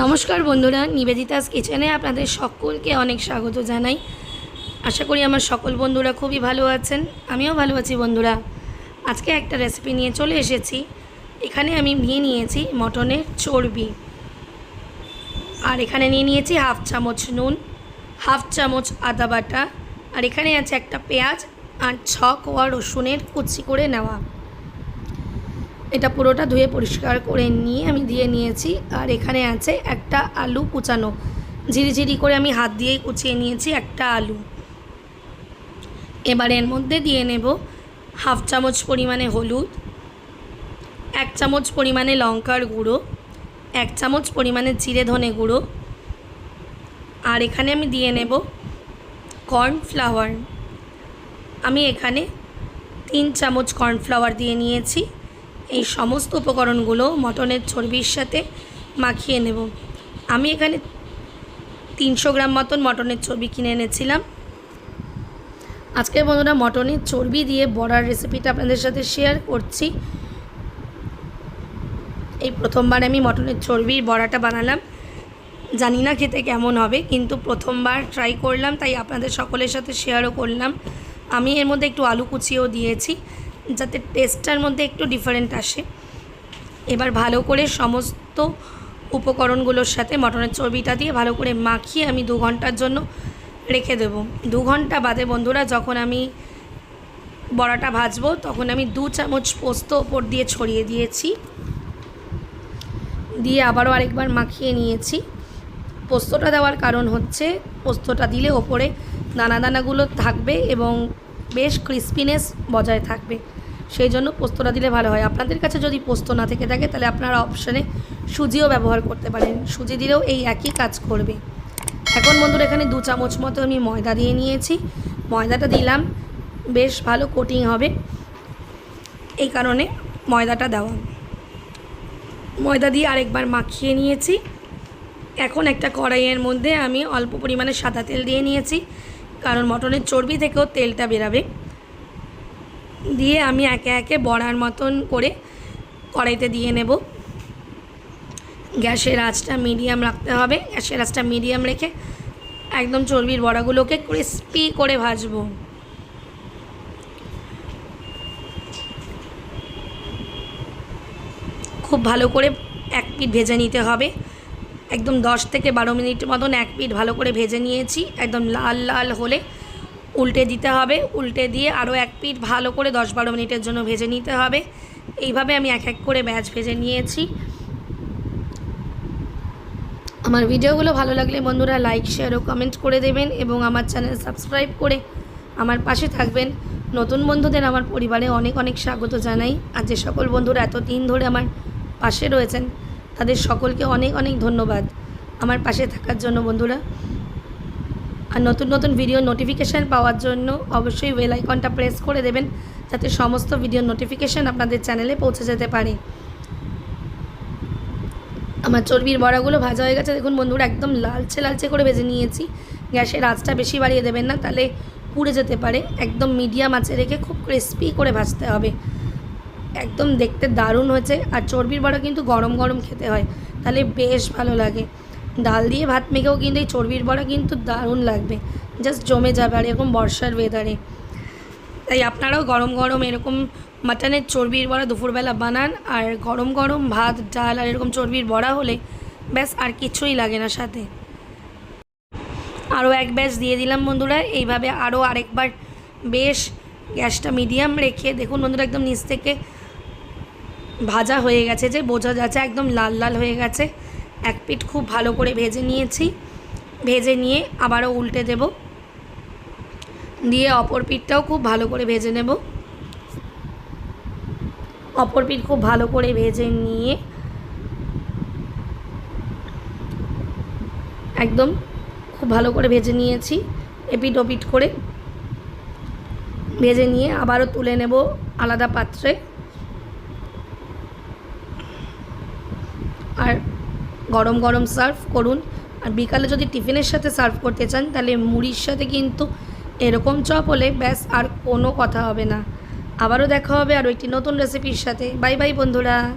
নমস্কার বন্ধুরা, নিবেদিতাস কিচেনে আপনাদের সকলকে অনেক স্বাগত জানাই। আশা করি আমার সকল বন্ধুরা খুবই ভালো আছেন, আমিও ভালো আছি বন্ধুরা। আজকে একটা রেসিপি নিয়ে চলে এসেছি। এখানে আমি নিয়ে নিয়েছি মটনের চর্বি। আর এখানে নিয়ে নিয়েছি হাফ চামচ নুন, হাফ চামচ আদা বাটা, আর এখানে আছে একটা পেঁয়াজ আর ছ কোয়া রসুনের কুচি করে নেওয়া। এটা পুরোটা ধুয়ে পরিষ্কার করে নিয়ে আমি দিয়ে নিয়েছি। আর এখানে আছে একটা আলু কুচানো। ঝিরিঝিরি করে আমি হাত দিয়েই কুচিয়ে নিয়েছি একটা আলু। এবার এর মধ্যে দিয়ে নেব হাফ চামচ পরিমাণে হলুদ, এক চামচ পরিমাণে লঙ্কার গুঁড়ো, এক চামচ পরিমাণে জিরে ধনে গুঁড়ো। আর এখানে আমি দিয়ে নেব কর্নফ্লাওয়ার আমি এখানে তিন চামচ কর্নফ্লাওয়ার দিয়ে নিয়েছি। এই সমস্ত উপকরণগুলো মটনের চর্বির সাথে মাখিয়ে নেব। আমি এখানে তিনশো গ্রাম মতন মটনের চর্বি কিনে এনেছিলাম। আজকের বন্ধুরা মটনের চর্বি দিয়ে বড়ার রেসিপিটা আপনাদের সাথে শেয়ার করছি। এই প্রথমবার আমি মটনের চর্বির বড়াটা বানালাম। জানি না খেতে কেমন হবে, কিন্তু প্রথমবার ট্রাই করলাম, তাই আপনাদের সকলের সাথে শেয়ারও করলাম। আমি এর মধ্যে একটু আলু কুচিয়েও দিয়েছি। যাতে টেস্টটার মধ্যে একটু ডিফারেন্ট আসে। এবার ভালো করে সমস্ত উপকরণগুলোর সাথে মটনের চর্বিটা দিয়ে ভালো করে মাখিয়ে আমি দু ঘণ্টার জন্য রেখে দেব। দু ঘণ্টা বাদে বন্ধুরা যখন আমি বড়াটা ভাজবো, তখন আমি দু চামচ পোস্ত ওপর দিয়ে ছড়িয়ে দিয়েছি। দিয়ে আবারও আরেকবার মাখিয়ে নিয়েছি। পোস্তটা দেওয়ার কারণ হচ্ছে, পোস্তটা দিলে ওপরে দানা দানাগুলো থাকবে এবং বেশ ক্রিস্পিনেস বজায় থাকবে। সেই জন্য পোস্তটা দিলে ভালো হয়। আপনাদের কাছে যদি পোস্ত না থেকে থাকে, তাহলে আপনারা অপশানে সুজিও ব্যবহার করতে পারেন। সুজি দিলেও এই একই কাজ করবে। এখন বন্ধুরা, এখানে দু চামচ মতো আমি ময়দা দিয়ে নিয়েছি। ময়দাটা দিলাম। বেশ ভালো কোটিং হবে। এই কারণে ময়দাটা দেওয়া। ময়দা দিয়ে আরেকবার মাখিয়ে নিয়েছি। এখন একটা কড়াইয়ের মধ্যে আমি অল্প পরিমাণে সাদা তেল দিয়ে নিয়েছি। কারণ মটনের চর্বি থেকেও তেলটা বেরাবে। দিয়ে আমি একে একে বড়ার মতন করে কড়াইতে দিয়ে নেব। গ্যাসের আঁচটা মিডিয়াম রাখতে হবে। গ্যাসের আঁচটা মিডিয়াম রেখে একদম চর্বির বড়াগুলোকে ক্রিস্পি করে ভাজবো। খুব ভালো করে এক পিঠ ভেজে নিতে হবে। একদম দশ থেকে বারো মিনিট মতন এক পিঠ ভালো করে ভেজে নিয়েছি। একদম লাল লাল হলে উল্টে দিতে হবে। উল্টে দিয়ে আরও এক পিঠ ভালো করে দশ বারো মিনিটের জন্য ভেজে নিতে হবে। এইভাবে আমি এক এক করে ব্যাচ ভেজে নিয়েছি। আমার ভিডিওগুলো ভালো লাগলে বন্ধুরা লাইক শেয়ার ও কমেন্ট করে দেবেন এবং আমার চ্যানেল সাবস্ক্রাইব করে আমার পাশে থাকবেন। নতুন বন্ধুদের আমার পরিবারে অনেক অনেক স্বাগত জানাই। আর যে সকল বন্ধুরা এতদিন ধরে আমার পাশে রয়েছেন তাদের সকলকে অনেক অনেক ধন্যবাদ। আমার পাশে থাকার জন্য বন্ধুরা, আর নতুন নতুন ভিডিও নোটিফিকেশান পাওয়ার জন্য অবশ্যই ওয়েল আইকনটা প্রেস করে দেবেন, যাতে সমস্ত ভিডিও নোটিফিকেশান আপনাদের চ্যানেলে পৌঁছে যেতে পারে। আমার চর্বির বড়াগুলো ভাজা হয়ে গেছে। দেখুন বন্ধুরা, একদম লালচে লালচে করে ভেজে নিয়েছি। গ্যাসের আঁচটা বেশি বাড়িয়ে দেবেন না, তাহলে পুড়ে যেতে পারে। একদম মিডিয়াম আঁচে রেখে খুব ক্রিস্পি করে ভাজতে হবে। একদম দেখতে দারুণ হয়েছে। আর চর্বির বড়া কিন্তু গরম গরম খেতে হয়। তাহলে বেশ ভালো লাগে। ডাল দিয়ে ভাত মেখেও কিন্তু এই চর্বির বড়া কিন্তু দারুণ লাগবে। জাস্ট জমে যাবে আর এরকম বর্ষার ওয়েদারে তাই আপনারাও গরম গরম এরকম মাটনের চর্বির বড়া দুপুরবেলা বানান। আর গরম গরম ভাত, ডাল আর এরকম চর্বির বড়া হলে ব্যাস আর কিছুই লাগে না সাথে। আরও এক ব্যাচ দিয়ে দিলাম বন্ধুরা। এইভাবে আরও আরেকবার বেশ গ্যাসটা মিডিয়াম রেখে দেখুন বন্ধুরা একদম নিচ থেকে ভাজা হয়ে গেছে যে বোঝা যাচ্ছে একদম লাল লাল হয়ে গেছে। এক পিঠ খুব ভালো করে ভেজে নিয়েছি। ভেজে নিয়ে আবারও উল্টে দেব। দিয়ে অপর পিঠটাও খুব ভালো করে ভেজে নেব। অপর পিঠ খুব ভালো করে ভেজে নিয়ে একদম খুব ভালো করে ভেজে নিয়েছি এপিট ওপিট করে। ভেজে নিয়ে আবারও তুলে নেব আলাদা পাত্রে। আর গরম গরম সার্ভ করুন। আর বিকালে যদি টিফিনের সাথে সার্ভ করতে চান, তাহলে মুড়ির সাথে কিন্তু এরকম চপ হলে ব্যাস আর কোনো কথা হবে না। আবারও দেখা হবে আর একটি নতুন রেসিপির সাথে। বাই বাই বন্ধুরা।